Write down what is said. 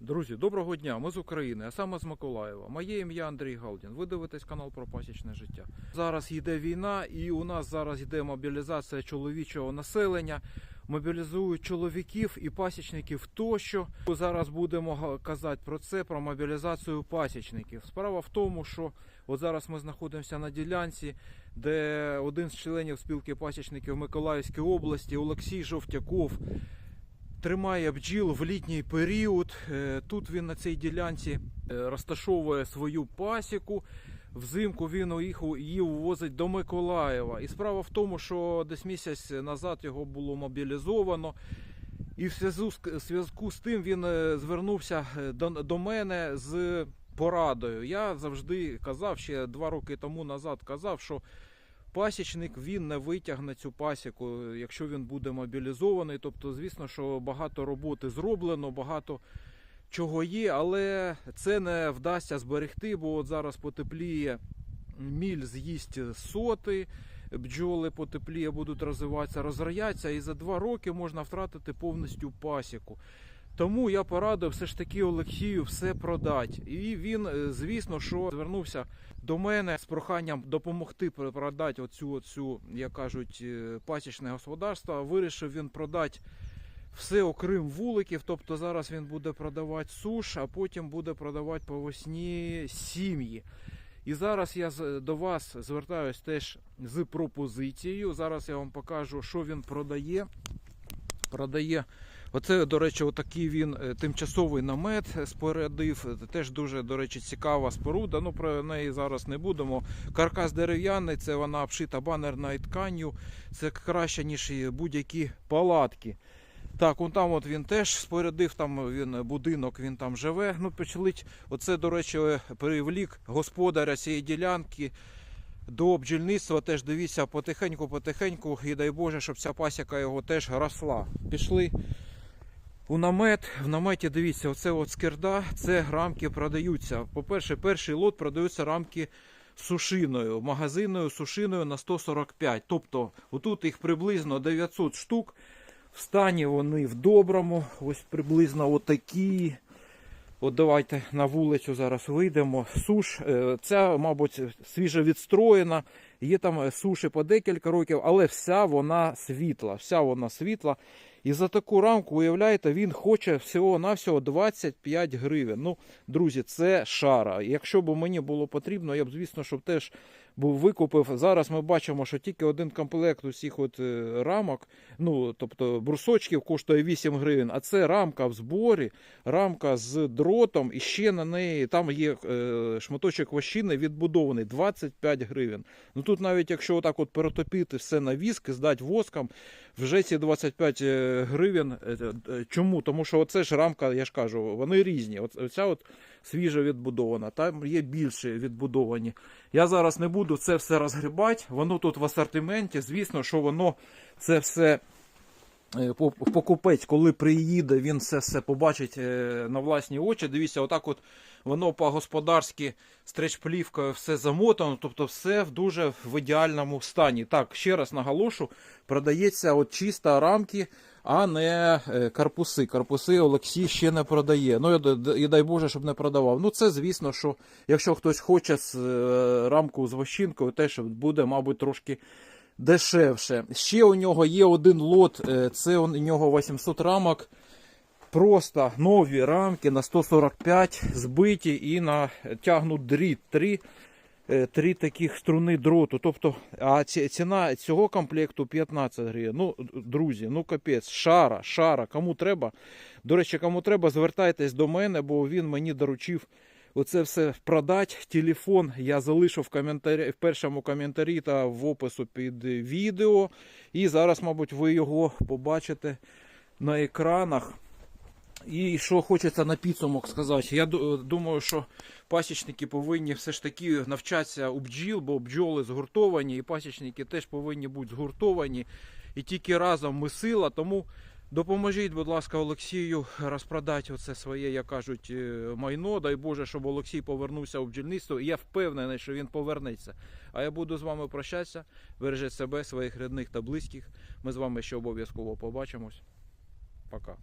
Друзі, доброго дня! Ми з України, а саме з Миколаєва. Моє ім'я Андрій Галдін. Ви дивитесь канал про пасічне життя. Зараз йде війна, і у нас зараз йде мобілізація чоловічого населення. Мобілізують чоловіків і пасічників тощо. Зараз будемо казати про це, про мобілізацію пасічників. Справа в тому, що от зараз ми знаходимося на ділянці, де один з членів спілки пасічників Миколаївської області Олексій Жовтяков тримає бджіл в літній період. Е, Тут він на цій ділянці е, розташовує свою пасіку. Взимку він її увозить до Миколаєва. І справа в тому, що десь місяць назад його було мобілізовано. І в зв'язку з, тим він е, звернувся до мене з порадою. Я завжди казав, ще два роки тому назад казав, що пасічник він не витягне цю пасіку, якщо він буде мобілізований. Тобто, звісно, що багато роботи зроблено, багато чого є, але це не вдасться зберегти, бо от зараз потепліє, міль з'їсть соти, бджоли потепліє, будуть розвиватися, розрояться, і за два роки можна втратити повністю пасіку. Тому я порадив все ж таки Олексію все продати. І він, е, звісно, що звернувся до мене з проханням допомогти продати оцю, оцю, як кажуть, е, пасічне господарство. Вирішив він продати все окрім вуликів. Тобто зараз він буде продавати суш, а потім буде продавати по весні сім'ї. І зараз я до вас звертаюсь теж з пропозицією. Зараз я вам покажу, що він продає. Продає. Оце, до речі, отакий він е, тимчасовий намет спорядив. Теж дуже, до речі, цікава споруда. Ну про неї зараз не будемо. Каркас дерев'яний, це вона обшита банерною тканню. Це краще, ніж будь-які палатки. Так, он там от він теж спорядив, там він будинок, він там живе. Ну, почали. Оце, до речі, привлік господаря цієї ділянки до бджільництва. Теж дивіться потихеньку-потихеньку, і дай Боже, щоб ця пасіка його теж росла. Пішли у намет. В наметі дивіться, оце от скирда, це рамки продаються. По-перше, перший лот продаються рамки сушиною, магазинною сушиною на 145. Тобто, отут їх приблизно 900 штук. В стані вони в доброму, ось приблизно отакі. От давайте на вулицю зараз вийдемо. Суш, е, ця, мабуть, свіжо відстроєна. Є там е, суші по декілька років, але вся вона світла. Вся вона світла. І за таку рамку, уявляєте, він хоче всього-навсього 25 гривень. Ну, друзі, це шара. Якщо б мені було потрібно, я б, звісно, щоб теж був викупив. Зараз ми бачимо, що тільки один комплект усіх от е, рамок, ну тобто брусочків коштує 8 гривень, а це рамка в зборі, рамка з дротом, і ще на неї там є е, шматочок вощини відбудований 25 гривень. Ну тут навіть якщо отак от перетопити все на віск і здати воском, вже ці 25 е, гривень. е, е, Чому? Тому що оце ж рамка, я ж кажу, вони різні. Оця от свіжа відбудована, там є більше відбудовані. Я зараз не буду це все розгрібати, воно тут в асортименті. Звісно, що воно це все. Е, Покупець, коли приїде, він це все побачить е, на власні очі. Дивіться, отак от воно по-господарськи стречплівкою все замотано, тобто все в дуже в ідеальному стані. Так, ще раз наголошу, продається от чисто рамки, а не е, карпуси. Карпуси Олексій ще не продає. Ну і, дай Боже, щоб не продавав. Ну це звісно, що якщо хтось хоче з рамку з вощинкою, теж буде, мабуть, трошки дешевше. Ще у нього є один лот, е, це у нього 800 рамок. Просто нові рамки на 145 збиті і натягнуть дріт. Три, е, три таких струни дроту. Тобто, а ціна цього комплекту 15 гривень. Ну, друзі, ну капець, шара, шара. Кому треба. До речі, кому треба, звертайтесь до мене, бо він мені доручив оце все продати. Телефон я залишу в, коментарі, в першому коментарі та в опису під відео. І зараз, мабуть, ви його побачите на екранах. І що хочеться на підсумок сказати, я думаю, що пасічники повинні все ж таки навчатися у бджіл, бо бджоли згуртовані, і пасічники теж повинні бути згуртовані. І тільки разом ми сила. Тому допоможіть, будь ласка, Олексію розпродати оце своє, як кажуть, е, майно. Дай Боже, щоб Олексій повернувся у бджільництво. Я впевнений, що він повернеться. А я буду з вами прощатися. Бережіть себе, своїх рідних та близьких. Ми з вами ще обов'язково побачимось. Пока.